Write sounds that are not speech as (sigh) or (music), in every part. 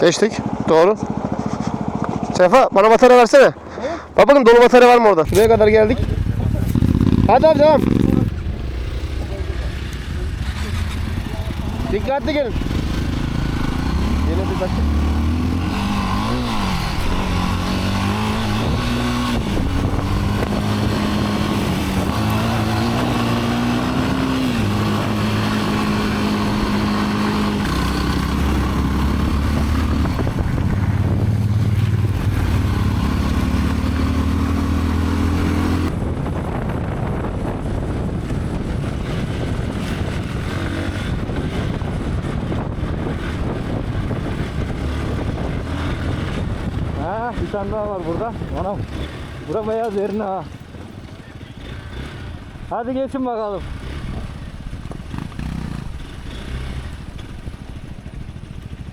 Geçtik. Doğru. Sefa bana batarya versene. Bak bakın dolu batarya var mı orada? Şuraya kadar geldik. Hadi abi devam. Dikkatli gelin. Yine bir dakika. Ha, bir tane daha var burada. Anam. Bura beyaz yerine ha. Hadi geçin bakalım.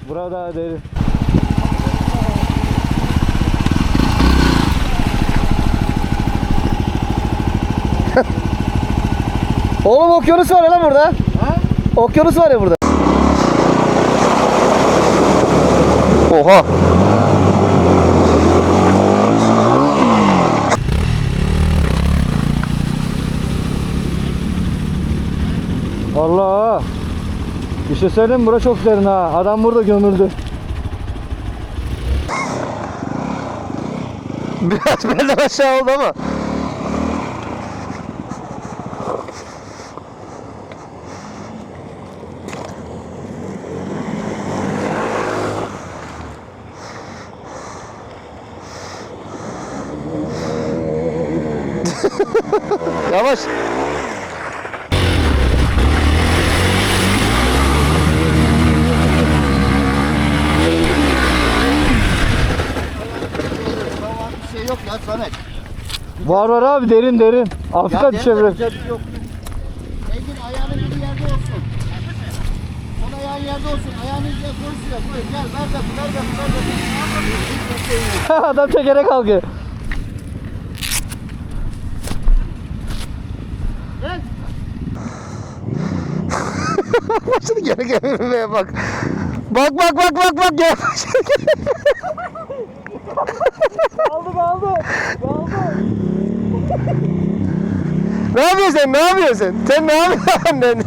Burada derin. (laughs) Oğlum okyanus var ya lan burada. Okyanus var ya burada. Oha. Allah. Bir şey söyleyeyim mi? Bura çok derin ha. Adam burada gömüldü. Biraz (laughs) benden aşağı oldu ama. Yavaş. Bir şey yok ya Samet. Var var abi derin derin. Afrika Ya düşebilir. güzel bir şey yok. Engin ayağının bir yerde olsun. Son ayağın yerde olsun. Ayağını izle koy şuraya koy. Gel ver de ver de ver de. (laughs) Adam çekerek kalkıyor. Başladı geri gelmeye bak. Bak bak bak bak bak gel. (laughs) Kaldı kaldı. Kaldı. ne yapıyorsun? Ne yapıyorsun sen? Ne yapıyorsun annen?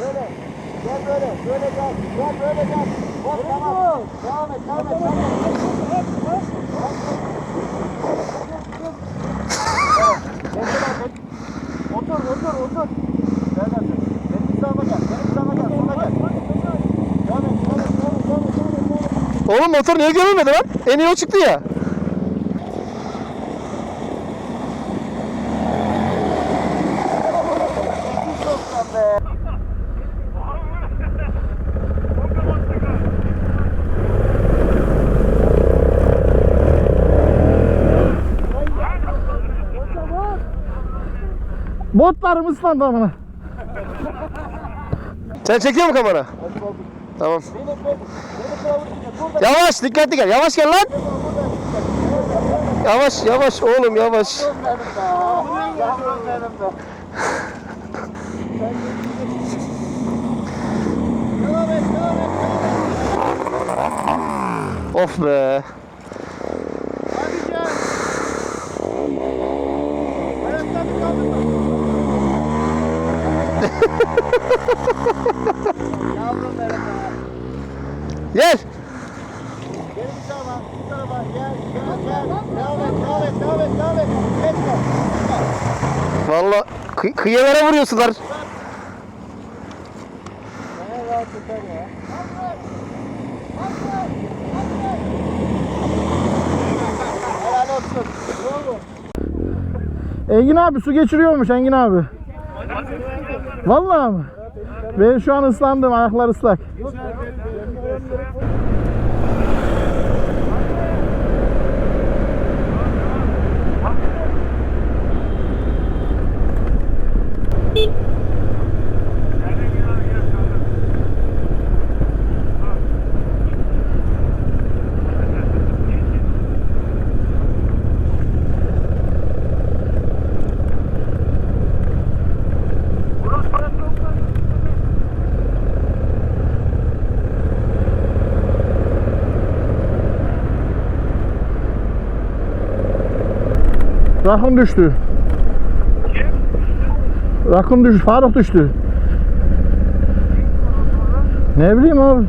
Böyle. Gel böyle. Böyle gel. Gel böyle gel. Bak tamam. Devam et. Devam et. Devam et. Otur, otur, otur. Gel gel. Benim hizama gel. Benim hizama gel. Sola gel. Devam et. Devam et. Devam et. Devam et. Devam et. Oğlum motor niye görülmedi lan? En iyi o çıktı ya. Botlarım ıslandı amına. Sen çekiyor mu kamera? Tamam. Yavaş dikkatli gel. Yavaş gel lan. Yavaş yavaş oğlum yavaş. Of be. Gel. Ayaklarını kaldırma. Yavrum benim be. Gel. Gel bir tarafa, bu tarafa. Gel, gel, gel. Devam et, devam et, devam et, devam et. Geçme. Valla kı- kıyılara vuruyorsunlar. Bana rahat tutar ya. Helal olsun. Bravo. Engin abi su geçiriyormuş Engin abi. Vallahi mı? Ben şu an ıslandım ayaklar ıslak. Rakun düştü. Rakun düştü. Faruk düştü. Ne bileyim abi.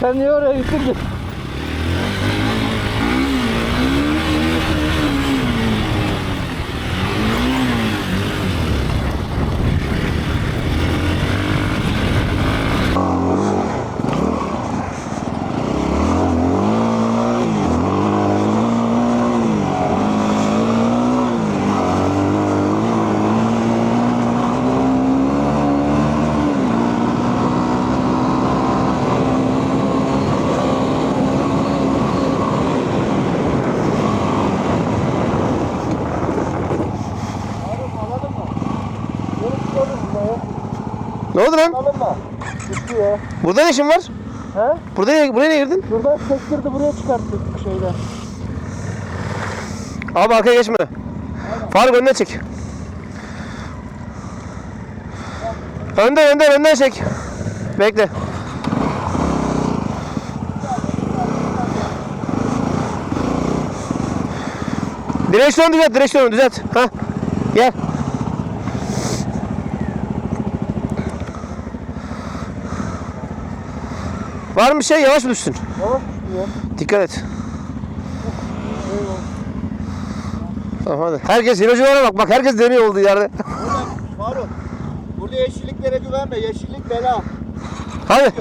Sen niye oraya gittin ki? Ne oldu lan? Alınma. Ya. Burada ne işin var? He? Burada niye, buraya niye girdin? Buradan sektirdi buraya çıkarttık şeyden. Abi arkaya geçme. Faruk önden çek. Önden önden önden çek. Bekle. Direksiyonu düzelt, direksiyonu düzelt. Ha. Gel. Var mı şey? Yavaş mı düşsün? Yavaş düştü ya. Dikkat et. Tamam hadi. Herkes ilacılara bak. Bak herkes deniyor olduğu yerde. Faruk. Burada yeşilliklere güvenme. Yeşillik bela. Hadi.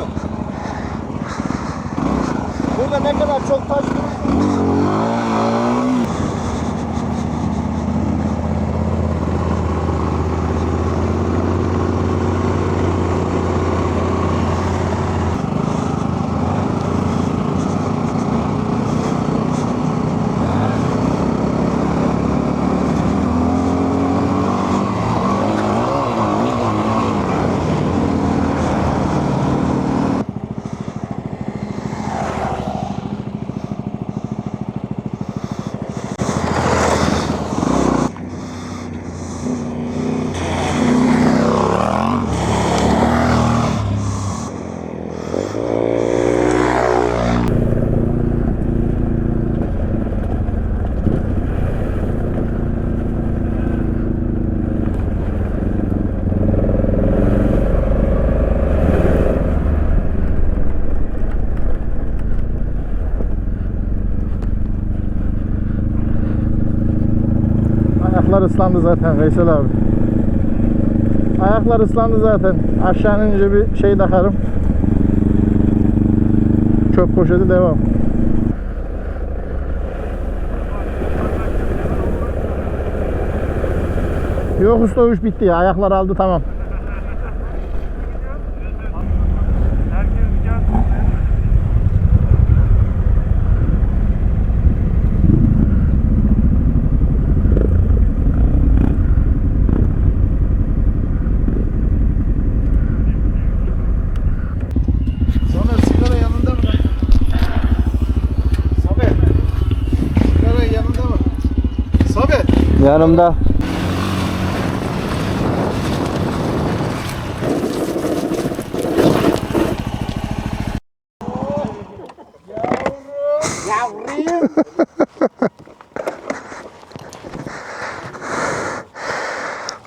Burada ne kadar çok taş durursa Ayaklar ıslandı zaten Veysel abi. Ayaklar ıslandı zaten. Aşağı inince bir şey takarım. Çöp poşeti devam. Yok usta iş bitti ya. Ayaklar aldı tamam. Yanımda. (laughs)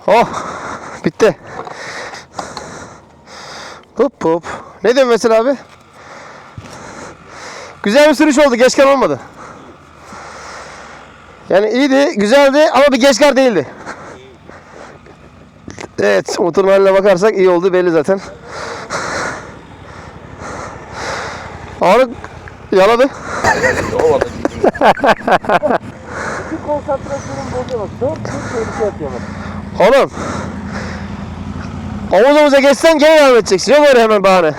Oh. Bitti. Hop hop. Ne diyorsun Veysel abi? Güzel bir sürüş oldu. Geç olmadı. Yani iyiydi, güzeldi ama bir geçkar değildi. Evet, haline bakarsak iyi oldu belli zaten. Ağırlık yaladı. Bir konsantrasyonum bozuyor. Çok büyük tehlike yapıyor bak. Oğlum. Omuz omuza geçsen gene devam edeceksin. Yok öyle hemen bahane.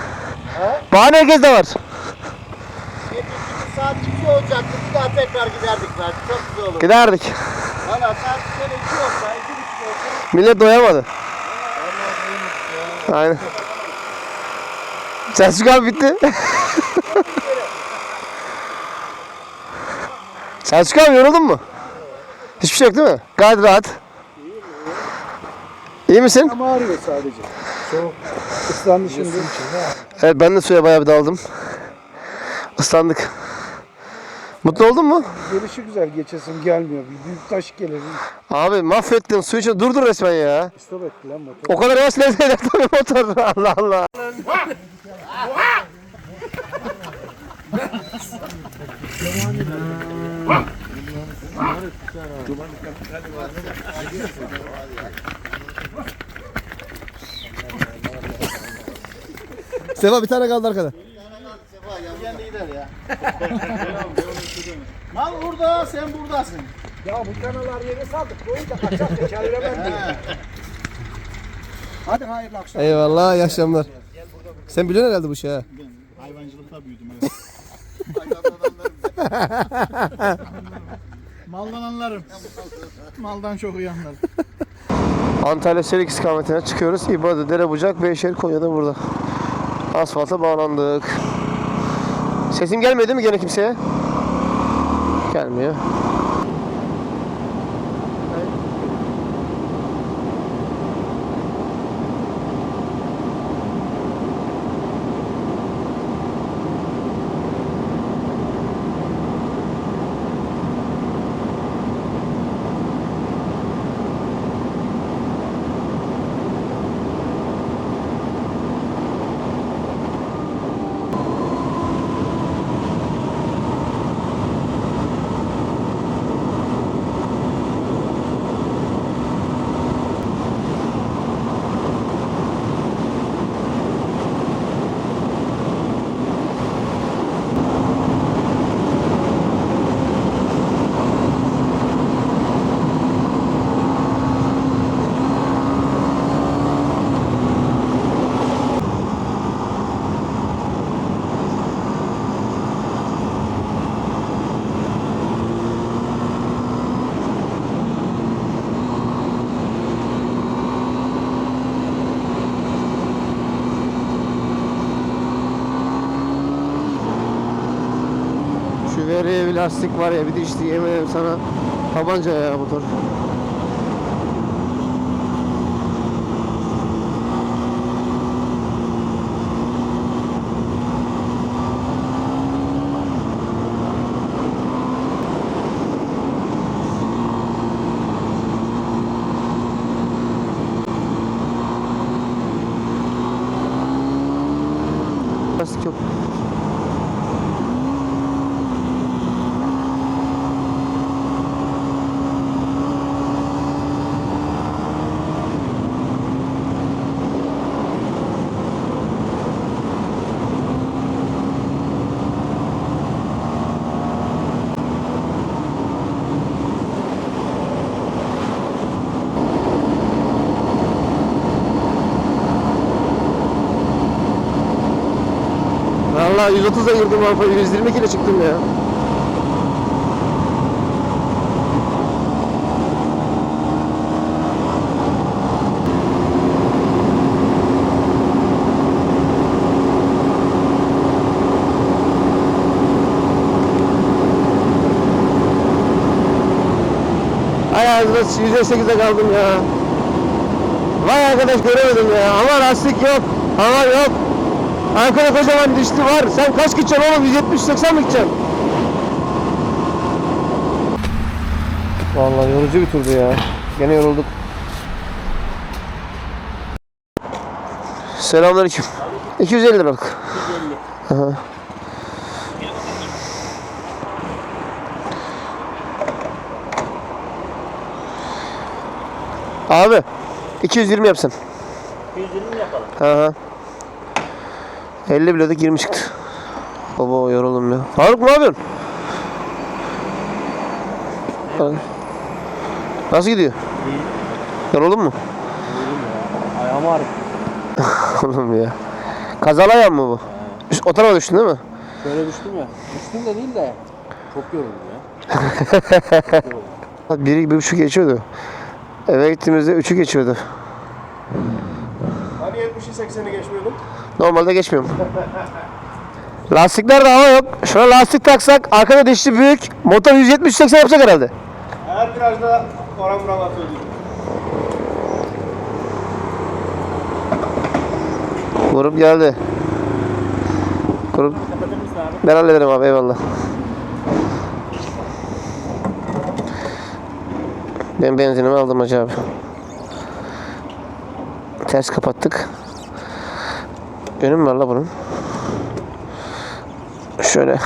Bahane herkeste var. 2 olacaktı. Bir daha tekrar giderdik belki. Çok güzel olur. Giderdik. Valla saat şöyle 2 olsa, 2 olsa. Millet doyamadı. Aynen. Selçuk abi bitti. Selçuk abi yoruldun mu? Hiçbir şey yok değil mi? Gayet rahat. İyi misin? Ama ağrıyor sadece. Çok ıslandı şimdi. Evet ben de suya bayağı bir daldım. Islandık. Mutlu oldun mu? Gelişi güzel geçesim gelmiyor. Bir büyük taş gelir. Abi mahvettin su için durdur resmen ya. Stop etti lan motor. O kadar yavaş nefes eder tabii motor. (laughs) Allah Allah. Sefa bir tane kaldı arkada. Ya. (laughs) Mal burada, sen buradasın. Ya bu kanalar yere saldık. Koyunca kaçak çeviremem (laughs) diye. Hadi hayırlı akşamlar. Eyvallah iyi akşamlar. Sen biliyorsun herhalde bu işi ha. Hayvancılıkta büyüdüm. (laughs) Maldan anlarım. Maldan çok iyi anlarım. Antalya Serik istikametine çıkıyoruz. İbadı, Derebucak, Beyşehir, Konya'da burada. Asfalta bağlandık. Sesim gelmedi mi gene kimseye? Gelmiyor. Şu veriye bir lastik var ya bir de işte yemeğim sana tabanca ya motor. Lastik yok. Vallahi 130'a girdim Avrupa 120 kilo çıktım ya. Ay ağzına %8'e kaldım ya. Vay arkadaş göremedim ya. Ama lastik yok. Hava yok. Arkada kocaman dişli var. Sen kaç gideceksin oğlum? 170-80 mi gideceksin? Vallahi yorucu bir turdu ya. Gene yorulduk. Selamünaleyküm. 250 liralık. Aha. Abi 220 yapsın. 120 mi yapalım? Hı hı. 50 biliyorduk 20 çıktı. Baba yoruldum ya. Faruk ne yapıyorsun? Nasıl gidiyor? İyi. Yoruldun mu? Yoruldum ya. Ayağım ağrıyor. (laughs) Oğlum ya. Kazalı ayağın mı bu? Üst- O tarafa düştün değil mi? Şöyle düştüm ya. Düştüm de değil de. Çok yoruldum ya. (laughs) Biri bir buçuk geçiyordu. Eve gittiğimizde üçü geçiyordu. Hani 70'i 80'i geçmiyordum. Normalde geçmiyorum. Lastiklerde hava yok. Şuna lastik taksak arkada dişli büyük. Motor 170-80 yapacak herhalde. Her virajda oran buram atıyordum. Grup geldi. Grup ben hallederim abi eyvallah. Ben benzinimi aldım hacı abi. Ters kapattık. Önüm var la bunun. Şöyle.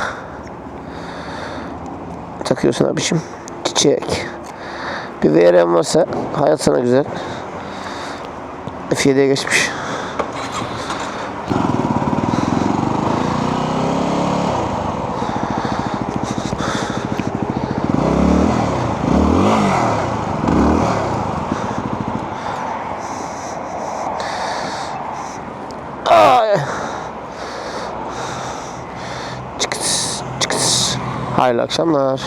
Takıyorsun abiciğim. Çiçek. Bir VRM varsa hayat sana güzel. F7'ye geçmiş. Hayırlı akşamlar.